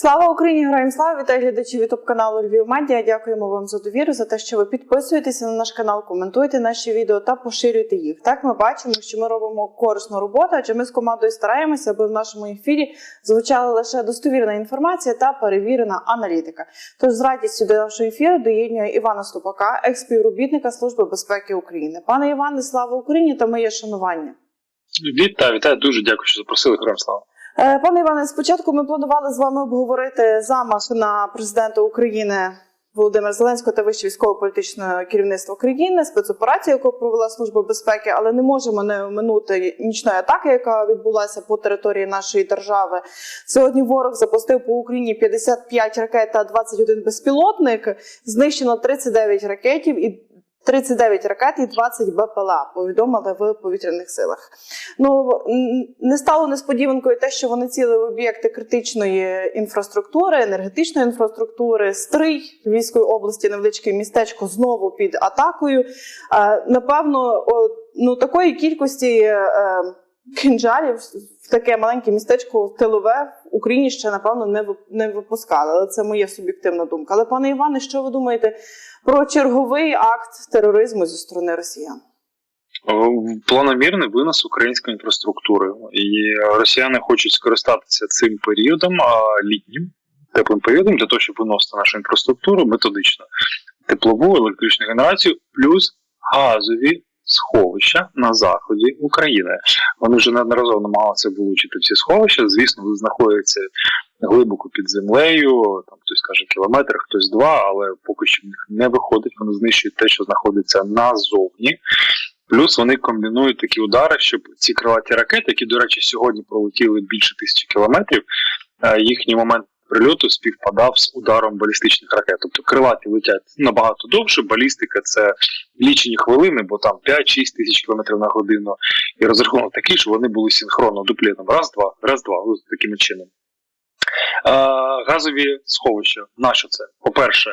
Слава Україні! Героям слава! Вітаю глядачів ютуб каналу Львів Медіа. Дякуємо вам за довіру, за те, що ви підписуєтеся на наш канал, коментуєте наші відео та поширюєте їх. Так ми бачимо, що ми робимо корисну роботу, адже ми з командою стараємося, аби в нашому ефірі звучала лише достовірна інформація та перевірена аналітика. Тож з радістю до нашого ефіру доєднює Івана Ступака, експівробітника Служби безпеки України. Пане Іване, слава Україні та моє шанування. Вітаю, вітаю, дуже дякую, що запросили. Героям слава. Е, Пане Іване, спочатку ми планували з вами обговорити замах на президента України Володимира Зеленського та вище військово-політичне керівництво країни, спецоперацію, яку провела служба безпеки, але не можемо не оминути нічної атаки, яка відбулася по території нашої держави. Сьогодні ворог запустив по Україні 55 ракет та 21 безпілотник. Знищено 39 ракетів і 39 ракет і 20 БПЛА, повідомили в повітряних силах. Ну не стало несподіванкою те, що вони ціли в об'єкти критичної інфраструктури, енергетичної інфраструктури, стрий Львівської області, невеличке містечко знову під атакою. Е, Напевно, ну такої кількості е, кинджалів в таке маленьке містечко тилове Україні ще напевно не не випускали. Але це моя суб'єктивна думка. Але пане Іване, що ви думаєте про черговий акт тероризму зі сторони росіян? Е, Планомірний винос української інфраструктури, і росіяни хочуть скористатися цим періодом, літнім теплим періодом, для того, щоб виносити нашу інфраструктуру методично, теплову, електричну генерацію, плюс газові сховища на заході України. Вони вже неодноразово намагалися вилучити ці сховища. Звісно, вони знаходяться глибоко під землею, там хтось каже кілометр, хтось два, але поки що в них не виходить. Вони знищують те, що знаходиться назовні. Плюс вони комбінують такі удари, щоб ці крилаті ракети, які, до речі, сьогодні пролетіли більше тисячі кілометрів, е, їхній момент прильоту співпадав з ударом балістичних ракет. Тобто крилаті летять набагато довше. Балістика це лічені хвилини, бо там 5-6 тисяч кілометрів на годину. І розрахунок такий, що вони були синхронно дуплетом. Раз-два, раз-два, ось таким чином. Е, газові сховища. На що це? По-перше,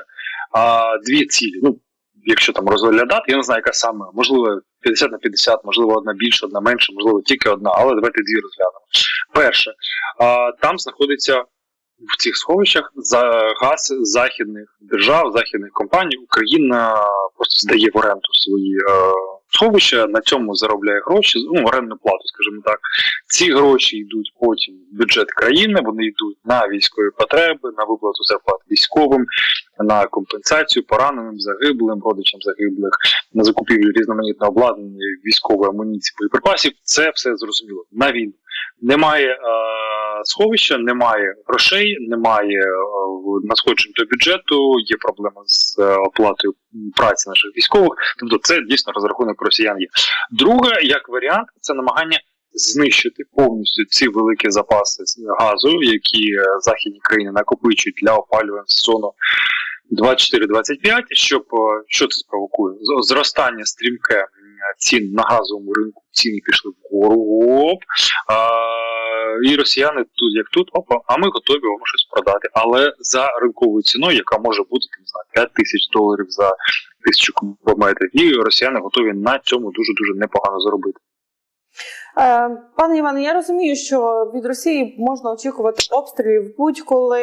а, дві цілі. Ну, якщо там розглядати, я не знаю, яка саме, можливо, 50 на 50, можливо, одна більше, одна менше, можливо, тільки одна, але давайте дві розглянемо. Перше, там знаходиться в цих сховищах за газ західних держав, західних компаній. Україна просто здає в оренду свої е, сховища, на цьому заробляє гроші, ну, орендну плату, скажімо так. Ці гроші йдуть потім в бюджет країни, вони йдуть на військові потреби, на виплату зарплат військовим, на компенсацію пораненим, загиблим, родичам загиблих, на закупівлю різноманітного обладнання, військової амуніції, боєприпасів. Це все зрозуміло. На війну немає е, сховища, немає грошей, немає е, надходжень до бюджету. Є проблема з е, оплатою праці наших військових. Тобто, це дійсно розрахунок росіян є. Друге, як варіант, це намагання. Знищити повністю ці великі запаси газу, які е, західні країни накопичують для опалювання сезону 24-25, щоб е, що це спровокує? Зростання стрімке цін на газовому ринку, ціни пішли вгору, оп, а, і росіяни тут як тут, опа, а ми готові вам щось продати. Але за ринковою ціною, яка може бути там, знаю, 5 тисяч доларів за тисячу кубометрів, і росіяни готові на цьому дуже дуже непогано заробити. Е, Пане Іване, я розумію, що від Росії можна очікувати обстрілів будь-коли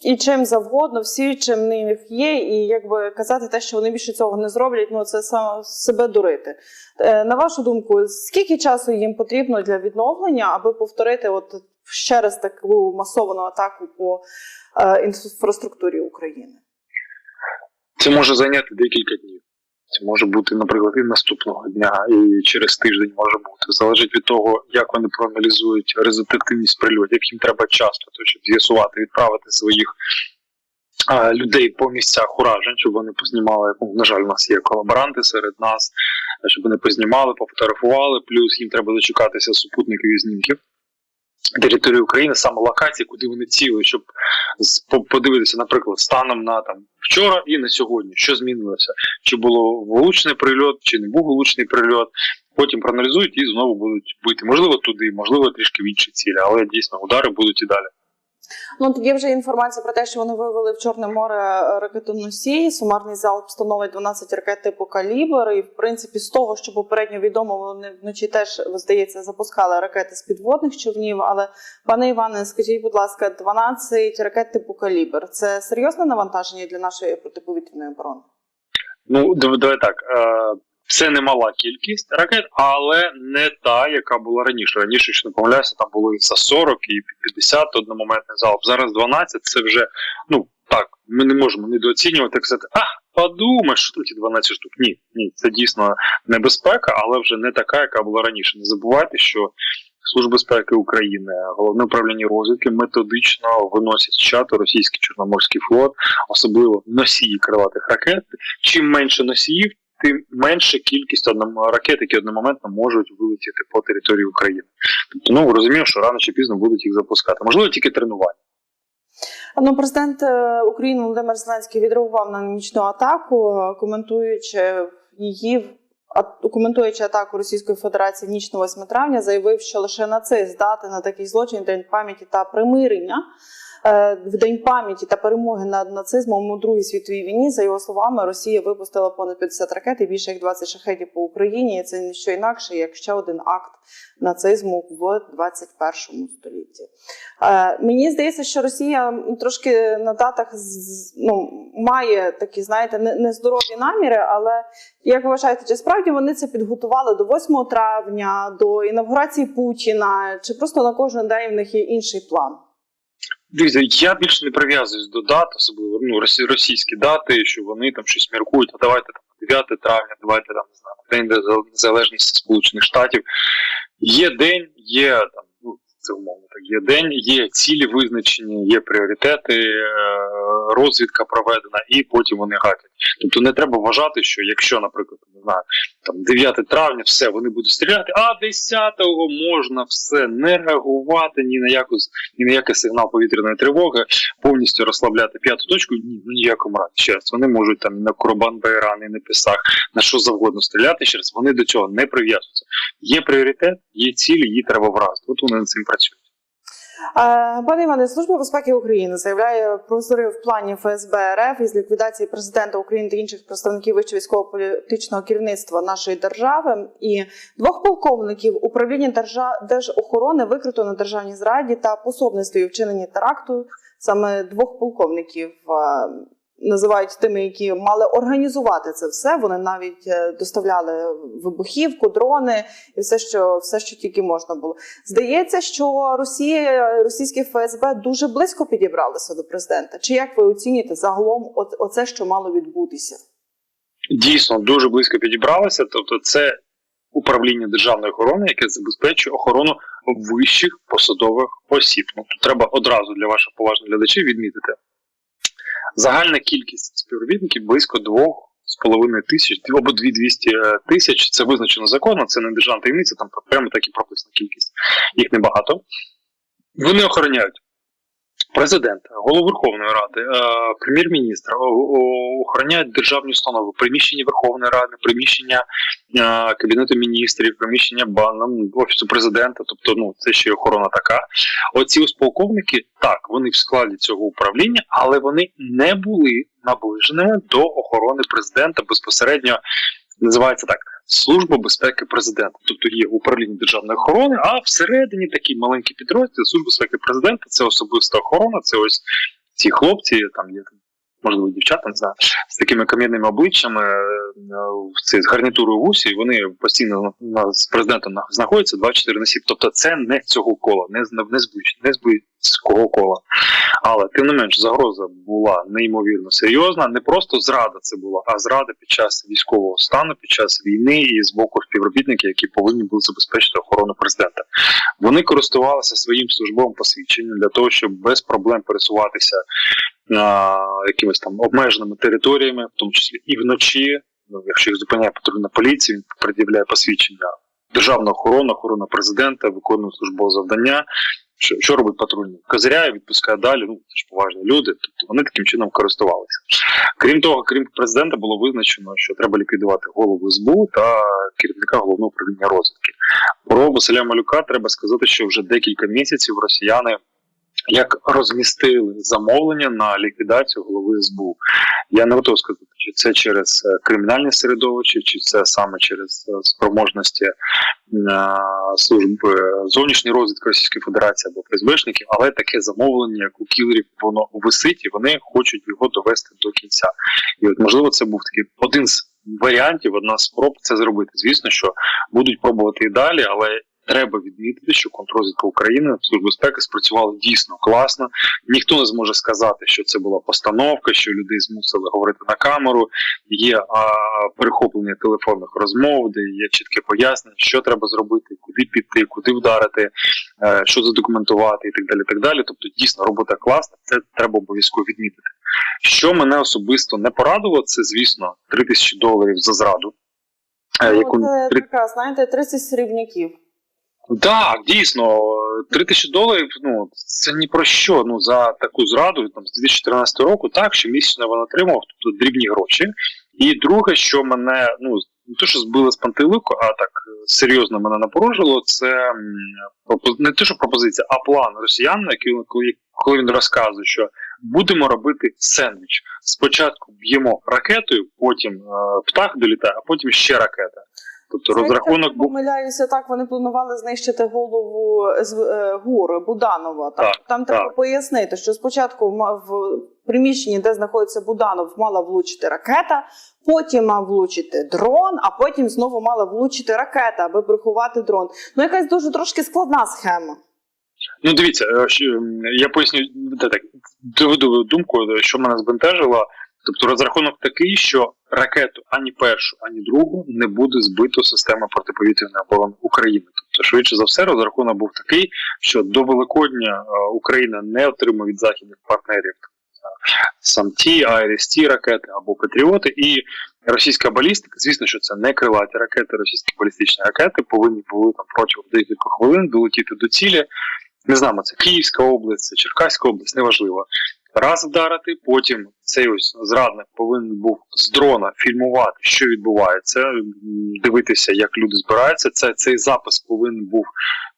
і чим завгодно, всі чим них є, і якби казати те, що вони більше цього не зроблять, ну це саме себе дурити. Е, На вашу думку, скільки часу їм потрібно для відновлення, аби повторити от ще раз таку масовану атаку по е, інфраструктурі України? Це може зайняти декілька днів. Може бути, наприклад, і наступного дня, і через тиждень може бути. Залежить від того, як вони проаналізують результативність прильотів. Їм треба час для того, щоб з'ясувати, відправити своїх людей по місцях уражень, щоб вони познімали. Ну, на жаль, у нас є колаборанти серед нас, щоб вони познімали, пофотографували. Плюс їм треба дочекатися супутникових знімків. Території України, саме локації, куди вони ціли, щоб по- подивитися, наприклад, станом на там вчора і на сьогодні, що змінилося, чи було влучний прильот, чи не був влучний прильот. Потім проаналізують і знову будуть бити. Можливо, туди, можливо, трішки в інші цілі, але дійсно удари будуть і далі. Ну тоді вже інформація про те, що вони вивели в Чорне море ракетоносій. Сумарний залп становить 12 ракет типу калібр. І в принципі, з того, що попередньо відомо, вони вночі теж здається запускали ракети з підводних човнів. Але пане Іване, скажіть, будь ласка, 12 ракет типу калібр це серйозне навантаження для нашої протиповітряної оборони? Ну, давай так. Це немала кількість ракет, але не та, яка була раніше. Раніше, якщо не помиляюся, там було і за 40, і 50 одномоментний залп. Зараз 12 це вже, ну так, ми не можемо недооцінювати, казати, а, подумай, що тут ті 12 штук. Ні, ні, це дійсно небезпека, але вже не така, яка була раніше. Не забувайте, що Служба безпеки України, головне управління розвідки методично виносять з чату російський чорноморський флот, особливо носії крилатих ракет. Чим менше носіїв, тим менша кількість ракет, які одномоментно можуть вилетіти по території України. Тобто, ну розумію, що рано чи пізно будуть їх запускати. Можливо, тільки тренування. Ну, президент е, України Володимир Зеленський відреагував на нічну атаку, коментуючи її коментуючи атаку Російської Федерації ніч на 8 травня, заявив, що лише нацист здатен на такий злочин день пам'яті та примирення. Е, В день пам'яті та перемоги над нацизмом у Другій світовій війні, за його словами, Росія випустила понад 50 ракет і більше як 20 шахетів по Україні. І це не що інакше, як ще один акт нацизму в 21 столітті. Е, Мені здається, що Росія трошки на датах ну, має такі, знаєте, не- нездорові наміри, але як ви вважаєте, чи справді вони це підготували до 8 травня, до інавгурації Путіна, чи просто на кожен день в них є інший план? Дивіться, я більше не прив'язуюсь до дат, особливо ну, російські дати, що вони там щось міркують, а давайте там 9 травня, давайте там не знаю, День Незалежності Сполучених Штатів. Є день, є там, ну це умовно так, є день, є цілі визначені, є пріоритети, е, розвідка проведена, і потім вони гатять. Тобто не треба вважати, що якщо, наприклад, не знаю, там 9 травня, все, вони будуть стріляти, а 10-го можна все не реагувати ні на яку ні на який сигнал повітряної тривоги, повністю розслабляти п'яту точку. Ні, ну ніякому разі. Ще раз, вони можуть там на Курбан Байран, і на Пісах, на що завгодно стріляти. Ще раз, вони до цього не прив'язуються. Є пріоритет, є цілі, її треба вразити. От вони над цим працюють. Е, Пане Іване, Служба безпеки України заявляє про зрив плані ФСБ РФ із ліквідації президента України та інших представників вищого військово-політичного керівництва нашої держави. І двох полковників управління держа... держохорони викрито на державній зраді та пособництві вчиненні теракту. Саме двох полковників е, називають тими, які мали організувати це все. Вони навіть е, доставляли вибухівку, дрони і все, що все, що тільки можна було. Здається, що Росія, російське ФСБ дуже близько підібралися до президента. Чи як ви оцінюєте загалом оце, що мало відбутися? Дійсно, дуже близько підібралися. Тобто, це управління державної охорони, яке забезпечує охорону вищих посадових осіб. Ну, тут треба одразу для ваших поважних глядачів відмітити. Загальна кількість співробітників близько двох з половиною тисяч або дві двісті е, тисяч. Це визначено законом, це не державна таємниця, там прямо так і прописана кількість. Їх небагато. Вони охороняють президента, голову Верховної Ради, е, прем'єр-міністра, о- о- охороняють державні установи, приміщення Верховної Ради, приміщення е, Кабінету міністрів, приміщення бану, офісу президента. Тобто, ну це ще й охорона така. Оці ось полковники, так, вони в складі цього управління, але вони не були наближеними до охорони президента безпосередньо. Називається так Служба безпеки президента. Тобто є управління державної охорони, а всередині такий маленький підрозділ Служба безпеки президента це особиста охорона, це ось ці хлопці, там є можливо дівчата, не знаю, з такими кам'яними обличчями, е, цій з гарнітурою в усі, вони постійно з президентом на- знаходяться 24 на 7. Тобто це не цього кола, не не ближ- не з близького кола. Але тим не менш, загроза була неймовірно серйозна. Не просто зрада це була, а зрада під час військового стану, під час війни і з боку співробітників, які повинні були забезпечити охорону президента. Вони користувалися своїм службовим посвідченням для того, щоб без проблем пересуватися на якимись там обмеженими територіями, в тому числі і вночі. Ну, якщо їх зупиняє патрульна поліція, він пред'являє посвідчення. Державна охорона, охорона президента, виконує службове завдання. Що, що робить патрульний? Козиряє, відпускає далі. Ну це ж поважні люди. Тобто вони таким чином користувалися. Крім того, крім президента, було визначено, що треба ліквідувати голову СБУ та керівника головного управління розвідки. Про Василя Малюка треба сказати, що вже декілька місяців росіяни як розмістили замовлення на ліквідацію СБУ. Я не готов сказати, чи це через е, кримінальне середовище, чи це саме через е, спроможності е, служби зовнішньої розвідки Російської Федерації або ФСБшників, але таке замовлення, як у кілерів, воно висить і вони хочуть його довести до кінця. І от можливо це був такий один з варіантів, одна з спроб це зробити. Звісно, що будуть пробувати і далі, але треба відмітити, що контррозвідка України Служба безпеки спрацювала дійсно класно. Ніхто не зможе сказати, що це була постановка, що людей змусили говорити на камеру. Є а, перехоплення телефонних розмов, де є чітке пояснення, що треба зробити, куди піти, куди вдарити, е, що задокументувати і так далі. так далі. Тобто, дійсно, робота класна, це треба обов'язково відмітити. Що мене особисто не порадувало, це звісно 3 тисячі доларів за зраду. е, Ну, яку це така, знаєте, 30 срібняків. Так, дійсно, 3 тисячі доларів, ну це ні про що. Ну за таку зраду там з 2014 року, так щомісячно він отримав, тобто дрібні гроші. І друге, що мене ну не те, що збили з пантелику, а так е, серйозно мене напоружило, це не те, що пропозиція, а план росіян, який коли він розказує, що будемо робити сендвіч. Спочатку б'ємо ракетою, потім е, птах долітає, а потім ще ракета. Тобто Знаєте, розрахунок я був. помиляюся, так вони планували знищити голову з е, ГУР Буданова. Так, Так, там треба так. пояснити, що спочатку в приміщенні, де знаходиться Буданов, мала влучити ракета, потім мав влучити дрон, а потім знову мала влучити ракета, аби приховати дрон. Ну, якась дуже трошки складна схема. Ну, дивіться, е, я поясню так, доведу думку, що мене збентежило. Тобто розрахунок такий, що ракету ані першу, ані другу не буде збито система протиповітряної оборони України. Тобто, швидше за все, розрахунок був такий, що до Великодня е, Україна не отримає від західних партнерів сам ті, АРСТ ракети або Патріоти, і російська балістика, звісно, що це не крилаті ракети, російські балістичні ракети повинні були там протягом декількох хвилин долетіти до цілі. Не знаємо, це Київська область, це Черкаська область, неважливо. Раз вдарити, потім цей ось зрадник повинен був з дрона фільмувати, що відбувається, дивитися, як люди збираються. Це цей запис повинен був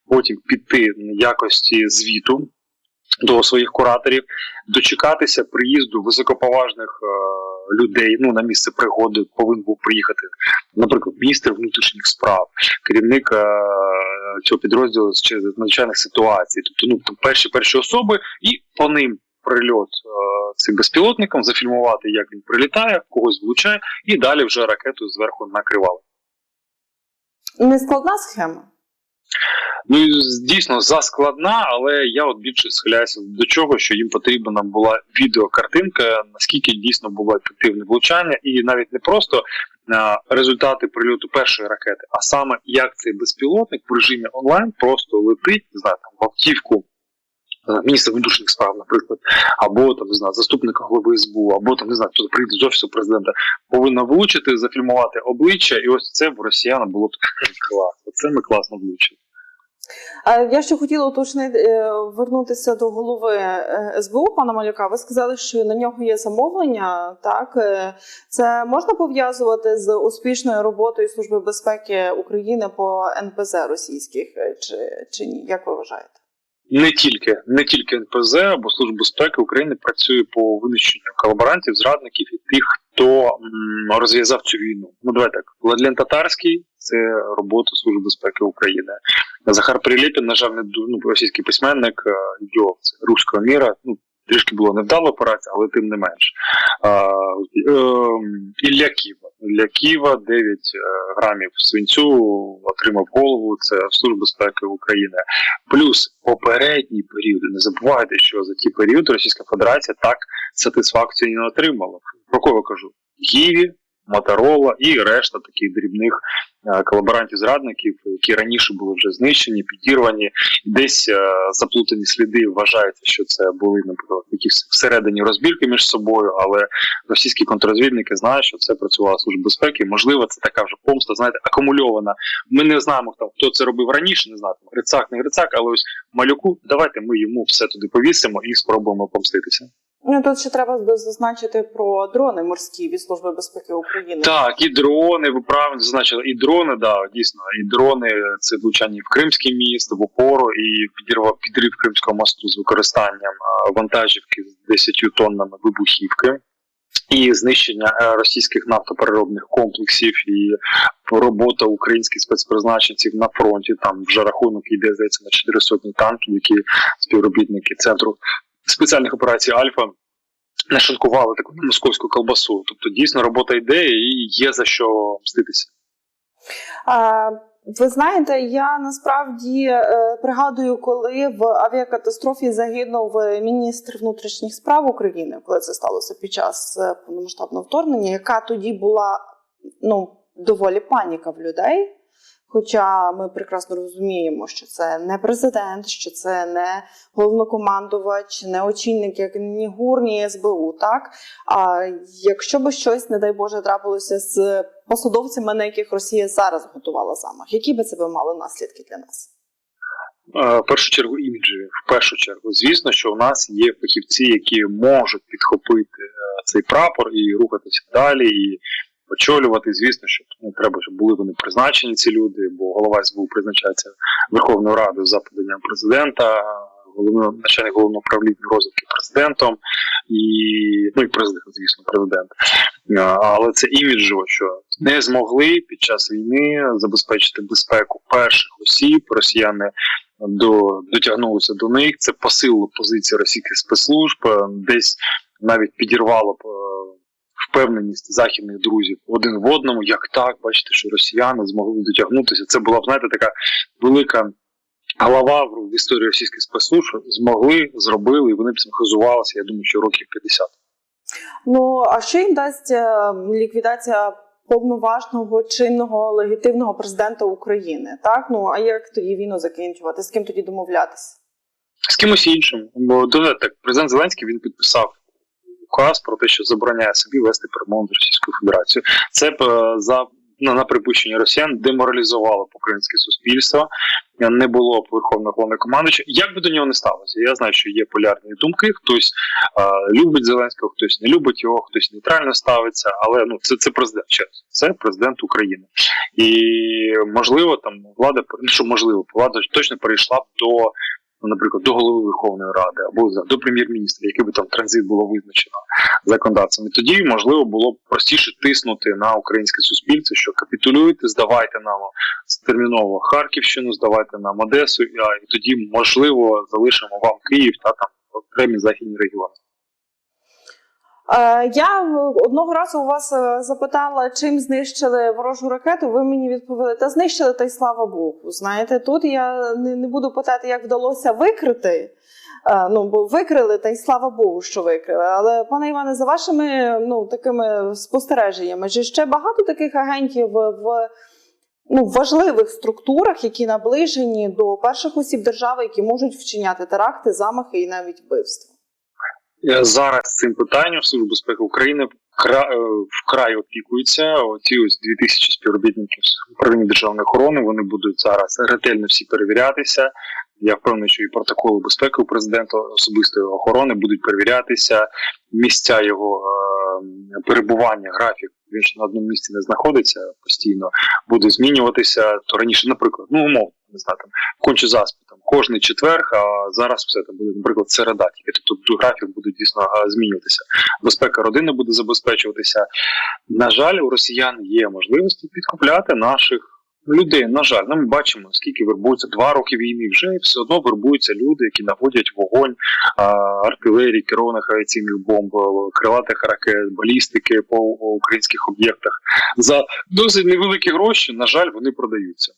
потім піти в якості звіту до своїх кураторів, дочекатися приїзду високоповажних е, людей. Ну на місце пригоди повинен був приїхати, наприклад, міністр внутрішніх справ, керівник е, цього підрозділу з надзвичайних ситуацій, тобто ну перші перші особи, і по ним прильот е, цим безпілотником, зафільмувати, як він прилітає, когось влучає, і далі вже ракету зверху накривали. Не складна схема. Ну дійсно заскладна, але я от більше схиляюся до чого, що їм потрібна була відеокартинка, наскільки дійсно було ефективне влучання, і навіть не просто а, результати прильоту першої ракети, а саме як цей безпілотник в режимі онлайн просто летить, не знаю, там в автівку. Е, Міністра внутрішніх справ, наприклад, або там не знаю, заступника голови СБУ, або там не знаю, хто прийде з офісу президента, повинна влучити, зафільмувати обличчя, і ось це в росіян було б класно. Це ми класно влучили. Я ще хотіла уточнити е, вернутися до голови е, СБУ пана Малюка. Ви сказали, що на нього є замовлення. Так це можна пов'язувати з успішною роботою Служби безпеки України по НПЗ російських, чи, чи ні? Як ви вважаєте? Не тільки не тільки НПЗ або Служба безпеки України працює по винищенню колаборантів, зрадників і тих, хто розв'язав цю війну. Ну давай так. Владлен Татарський це робота Служби безпеки України. Захар Прилєпін, на жаль, не ну, російський письменник ідіот руського міра. Ну трішки було невдала операція, але тим не менш. Е, Ілля Ківа. Ілля Києва 9 е, грамів свинцю отримав голову. Це Служба безпеки України. Плюс попередні періоди. Не забувайте, що за ті періоди Російська Федерація так сатисфакцію не отримала. Про кого кажу? Гіві, Моторола і решта таких дрібних е, колаборантів-зрадників, які раніше були вже знищені, підірвані, десь е, заплутані сліди. Вважається, що це були наприклад якісь всередині розбірки між собою, але російські контррозвідники знають, що це працювала служба безпеки. Можливо, це така вже помста, знаєте, акумульована. Ми не знаємо, хто, хто це робив раніше, не знаю, там, Грицак, не Грицак, але ось малюку, давайте ми йому все туди повісимо і спробуємо помститися. Ну тут ще треба зазначити про дрони морські від Служби безпеки України. Так, і дрони, ви правильно зазначили, і дрони, да, дійсно, і дрони це влучання в Кримське місто, в опору, і підірвав підрив Кримського мосту з використанням вантажівки з 10 тоннами вибухівки. І знищення е, російських нафтопереробних комплексів, і робота українських спецпризначенців на фронті. Там вже рахунок йде здається на 400 танків, які співробітники центру спеціальних операцій Альфа нашинкували таку московську колбасу. Тобто дійсно робота йде і є за що мститися. А, ви знаєте, я насправді е, пригадую, коли в авіакатастрофі загинув міністр внутрішніх справ України, коли це сталося під час е, повномасштабного вторгнення, яка тоді була ну доволі паніка в людей. Хоча ми прекрасно розуміємо, що це не президент, що це не головнокомандувач, не очільник, як ні ГУР, ні СБУ. Так а якщо би щось, не дай Боже, трапилося з посадовцями, на яких Росія зараз готувала замах, які би це би мали наслідки для нас? В першу чергу іміджі. В першу чергу, звісно, що у нас є фахівці, які можуть підхопити е, цей прапор і рухатися далі, і очолювати. Звісно, що ну, треба, щоб були вони призначені ці люди, бо голова СБУ призначається Верховною Радою за поданням президента, головного начальник головного управління розвитки президентом і ну і президент, звісно, президент. Але це іміджово, що не змогли під час війни забезпечити безпеку перших осіб. Росіяни до дотягнулися до них. Це посилило позиції російських спецслужб, десь навіть підірвало е, впевненість західних друзів один в одному. Як так, бачите, що росіяни змогли дотягнутися. Це була знаєте така велика. Голова в історії російських спецслужб змогли, зробили, і вони б цим хизувалися, я думаю, що років 50. Ну а що їм дасть е, ліквідація повноважного чинного легітимного президента України? Так ну а як тоді війну закінчувати? З ким тоді домовлятися? З кимось іншим. Бо дуже так, президент Зеленський він підписав указ про те, що забороняє собі вести перемовини з Російською Федерацією. Це б е, за на, на припущення росіян деморалізувало б українське суспільство, е, не було б верховного головнокомандуюча. Як би до нього не сталося? Я знаю, що є полярні думки. Хтось е, любить Зеленського, хтось не любить його, хтось нейтрально ставиться. Але ну це, це президент це президент України. І можливо, там влада ну, що можливо, влада точно перейшла б до наприклад, до голови Верховної Ради або до прем'єр-міністра, який би там транзит було визначено законодавцем. І тоді можливо було б простіше тиснути на українське суспільство, що капітулюйте, здавайте нам терміново Харківщину, здавайте нам Одесу, і тоді можливо залишимо вам Київ та там окремі західні регіони. Е, Я одного разу у вас е, запитала, чим знищили ворожу ракету. Ви мені відповіли, та знищили, та й слава Богу. Знаєте, тут я не, буду питати, як вдалося викрити. Е, Ну, бо викрили, та й слава Богу, що викрили. Але, пане Іване, за вашими ну, такими спостереженнями, чи ще багато таких агентів в ну, важливих структурах, які наближені до перших осіб держави, які можуть вчиняти теракти, замахи і навіть вбивства. Е, Зараз цим питанням Служба безпеки України е, вкрай опікується. Оці ось 2000 співробітників управління державної охорони. Вони будуть зараз ретельно всі перевірятися. Я впевнений, що і протоколи безпеки у президента особистої охорони будуть перевірятися. Місця його е, перебування, графік. Він ж на одному місці не знаходиться постійно, буде змінюватися. То раніше, наприклад, ну умовно, не знаю, там конче заспі там кожний четверг, а зараз все там буде, наприклад, середа. Тільки тобто графік буде дійсно змінюватися. Безпека родини буде забезпечуватися. На жаль, у росіян є можливості підкупляти наших людей. На жаль, ну, ми бачимо, скільки вербується два роки війни. Вже і все одно вербуються люди, які наводять вогонь артилерії, керованих авіаційних бомб, крилатих ракет, балістики по українських об'єктах за досить невеликі гроші. На жаль, вони продаються.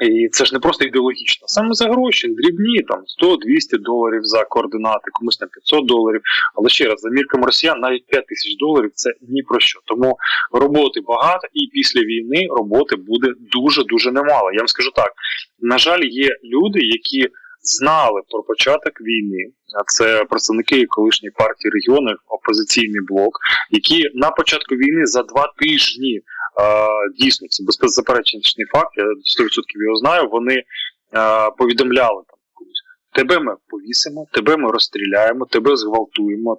І це ж не просто ідеологічно, саме за гроші, дрібні, там 100-200 доларів за координати, комусь там 500 доларів. Але ще раз, за мірками росіян, навіть 5 тисяч доларів це ні про що. Тому роботи багато, і після війни роботи буде дуже дуже немало. Я вам скажу так: на жаль, є люди, які знали про початок війни. А це представники колишньої партії регіонів, опозиційний блок, які на початку війни за два тижні. Дійсно, це беззаперечний факт, я 100% його знаю. Вони повідомляли там комусь тебе ми повісимо, тебе ми розстріляємо, тебе зґвалтуємо.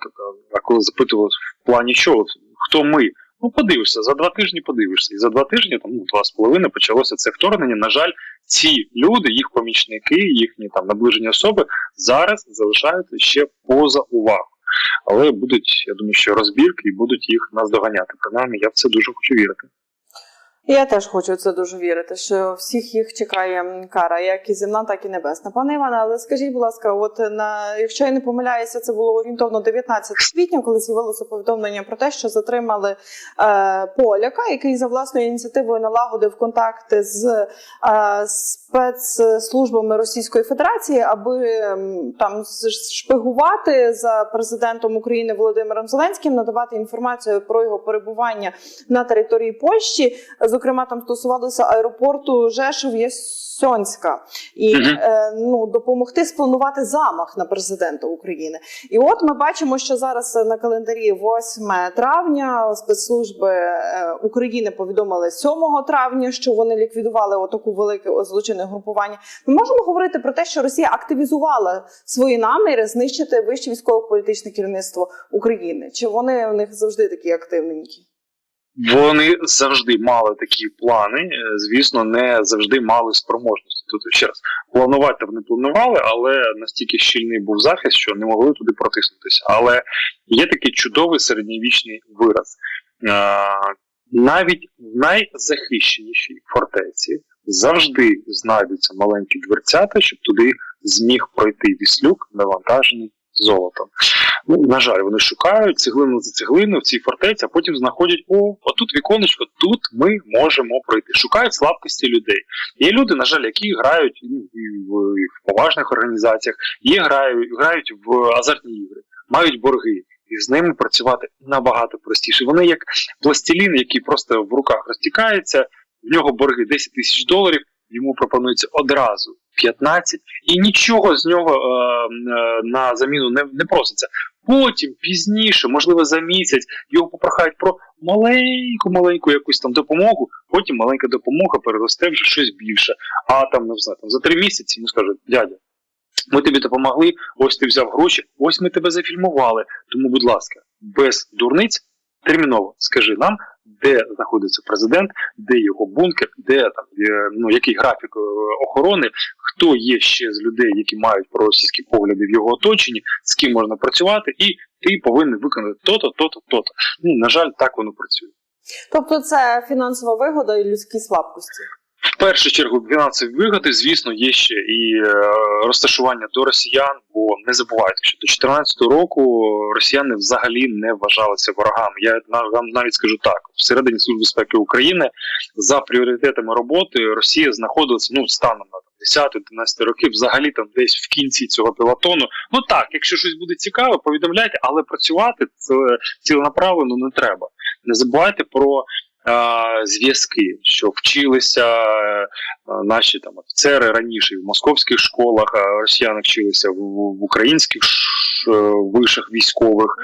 А коли запитували в плані чого, хто ми? Ну, подивишся, за два тижні подивишся. І за два тижні, там ну, два з половиною, почалося це вторгнення. На жаль, ці люди, їх помічники, їхні там наближені особи зараз залишаються ще поза увагою. Але будуть, я думаю, що розбірки і будуть їх наздоганяти. Принаймні, я в це дуже хочу вірити. Я теж хочу це дуже вірити, що всіх їх чекає кара, як і земна, так і небесна. Пане Іване, але скажіть, будь ласка, от на якщо я не помиляюся, це було орієнтовно 19 квітня, коли з'явилося повідомлення про те, що затримали е, поляка, який за власною ініціативою налагодив контакти з е, спецслужбами Російської Федерації, аби м, там шпигувати за президентом України Володимиром Зеленським, надавати інформацію про його перебування на території Польщі. Зокрема, там стосувалося аеропорту Жешов Єсьонська і е, ну допомогти спланувати замах на президента України. І от ми бачимо, що зараз на календарі 8 травня спецслужби е, України повідомили 7 травня, що вони ліквідували отаку велике злочинне групування. Ми можемо говорити про те, що Росія активізувала свої наміри знищити вище військово-політичне керівництво України. Чи вони в них завжди такі активненькі? Вони завжди мали такі плани, е, звісно, не завжди мали спроможності. Тут ще раз планувати вони планували, але настільки щільний був захист, що не могли туди протиснутися. Але є такий чудовий середньовічний вираз. Е, Навіть в найзахищенішій фортеці завжди знайдуться маленькі дверцята, щоб туди зміг пройти віслюк, навантажений золотом. Ну, на жаль, вони шукають цеглину за цеглиною в цій фортеці, а потім знаходять: о, отут віконечко, тут ми можемо пройти. Шукають слабкості людей. Є люди, на жаль, які грають ну, в, в поважних організаціях, є грають, грають в азартні ігри, мають борги. І з ними працювати набагато простіше. Вони як пластилін, який просто в руках розтікається, в нього борги 10 тисяч доларів, йому пропонується одразу 15, і нічого з нього е, е, на заміну не, не проситься. Потім пізніше, можливо, за місяць його попрохають про маленьку, маленьку якусь там допомогу. Потім маленька допомога переросте вже щось більше. А там не знаю, там за три місяці йому скажуть, дядя. Ми тобі допомогли, ось ти взяв гроші, ось ми тебе зафільмували. Тому, будь ласка, без дурниць терміново скажи нам, де знаходиться президент, де його бункер, де там ну який графік е, охорони, хто є ще з людей, які мають проросійські погляди в його оточенні, з ким можна працювати, і ти повинен виконати то-то, то-то, то-то. Ну на жаль, так воно працює. Тобто, це фінансова вигода і людські слабкості. Першу чергу фінансові вигоди, звісно, є ще і е, розташування до росіян, бо не забувайте, що до 2014 року росіяни взагалі не вважалися ворогами. Я вам навіть скажу так: всередині служби безпеки України за пріоритетами роботи Росія знаходилася ну станом на 10-11 років, взагалі там десь в кінці цього пілотону. Ну так, якщо щось буде цікаве, повідомляйте, але працювати це ціленаправлено не треба. Не забувайте про зв'язки, що вчилися е, наші там офіцери раніше в московських школах, а росіяни вчилися в, українських е, вишах військових.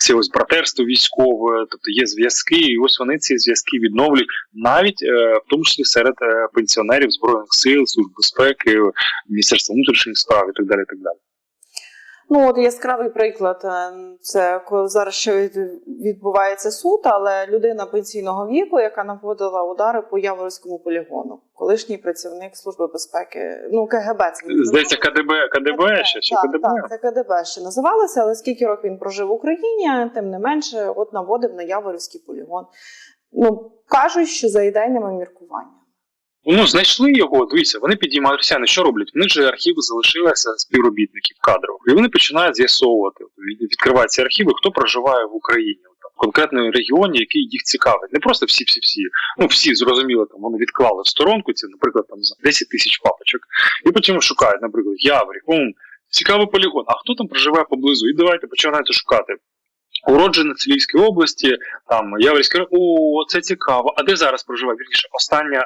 Це ось братерство військове, тобто є зв'язки, і ось вони ці зв'язки відновлюють навіть е, в тому числі серед пенсіонерів збройних сил, служб безпеки, міністерства внутрішніх справ і так далі. І так далі. Ну от яскравий приклад. е, Це зараз ще від- відбувається суд, але людина пенсійного віку, яка наводила удари по Яворському полігону, колишній працівник служби безпеки, ну КГБ це Здається, КДБ, КДБ ще чи так, КДБ. Так, це КДБ ще називалося, але скільки років він прожив в Україні, тим не менше, от наводив на Яворівський полігон. Ну кажуть, що за ідейними міркуваннями. Ну, знайшли його, дивіться, вони підіймають росіяни, що роблять? В них же архіви залишилися співробітників кадрових, і вони починають з'ясовувати, від- відкривати ці архіви, хто проживає в Україні, в конкретному регіоні, який їх цікавить. Не просто всі-всі-всі. Ну, всі зрозуміло, там вони відклали в сторонку, це, наприклад, там за 10 тисяч папочок. І потім шукають, наприклад, Яврі, ум, цікавий полігон, а хто там проживає поблизу? І давайте починаєте шукати. Уродженець Львівської області, там Яворівська, о, це цікаво. А де зараз проживає? Вірніше, останнє, е,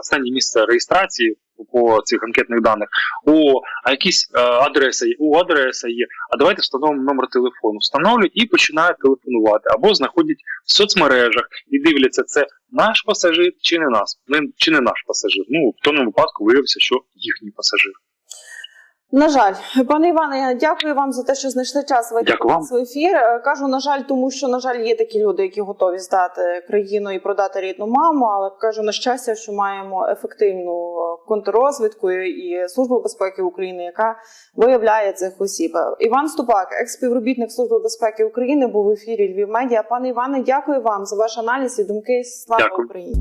останнє місце реєстрації по цих анкетних даних. О, а якісь е, адреса є, о, адреса є. А давайте встановимо номер телефону. Встановлюють і починають телефонувати або знаходять в соцмережах і дивляться, це наш пасажир чи не нас, чи не наш пасажир. Ну в тому випадку виявився, що їхній пасажир. На жаль, пане Іване, я дякую вам за те, що знайшли час в ефір. Е, Кажу, на жаль, тому що на жаль є такі люди, які готові здати країну і продати рідну маму. Але кажу на щастя, що маємо ефективну е, контррозвідку і службу безпеки України, яка виявляє цих осіб. Іван Ступак, екс-співробітник служби безпеки України, був в ефірі Львів Медіа. Пане Іване, дякую вам за ваш аналіз і думки. Слава Дякую. Україні!